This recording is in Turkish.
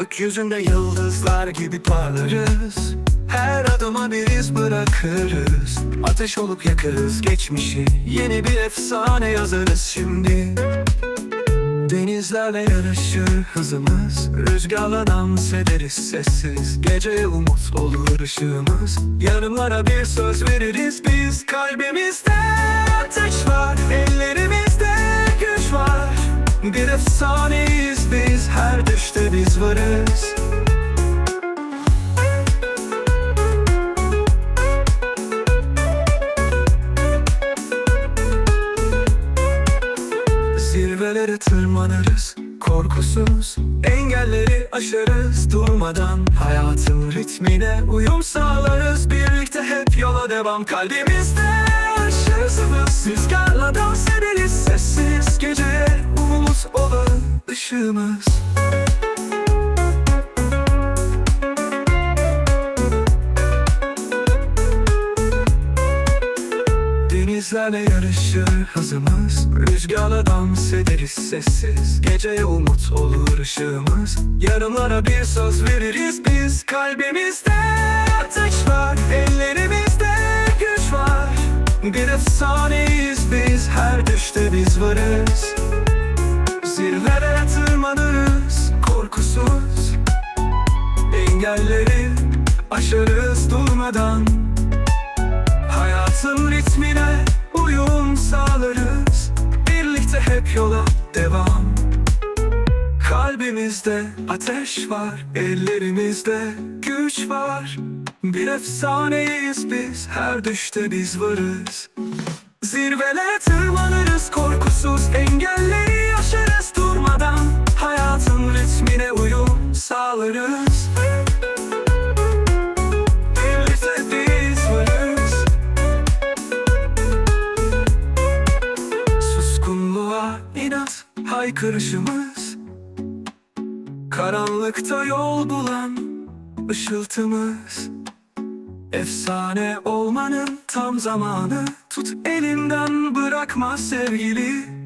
Gökyüzünde yıldızlar gibi parlarız. Her adıma bir iz bırakırız. Ateş olup yakarız geçmişi. Yeni bir efsane yazarız şimdi. Denizlerle yarışır hızımız. Rüzgarla dans ederiz sessiz. Geceye umut olur ışığımız. Yarınlara bir söz veririz. Biz Kalbimizde ateş var. Ellerimizde güç var. Bir efsaneyiz biz Biz varız. Zirvelere tırmanırız korkusuz Engelleri aşarız. Durmadan Hayatın ritmine uyum sağlarız. Birlikte hep yola devam Kalbimizde aşarız hız Rüzgarla dans ederiz sessiz Geceye umut olur ışığımız Denizlerle yarışır hızımız. Rüzgarla dans ederiz sessiz. Geceye umut olur ışığımız. Yarınlara bir söz veririz biz. Kalbimizde ateş var Ellerimizde güç var. Bir efsaneyiz biz Her düşte biz varız. Zirvelere tırmanırız korkusuz. Engelleri aşarız durmadan Kalbimizde ateş var Ellerimizde güç var. Bir efsaneyiz biz Her düşte biz varız. Zirvelere tırmanırız korkusuz Engelleri aşarız. Durmadan Hayatın ritmine uyum sağlarız. Suskunluğa inat haykırışımız Karanlıkta yol bulan ışıltımız. Efsane olmanın tam zamanı. Tut elimden bırakma sevgili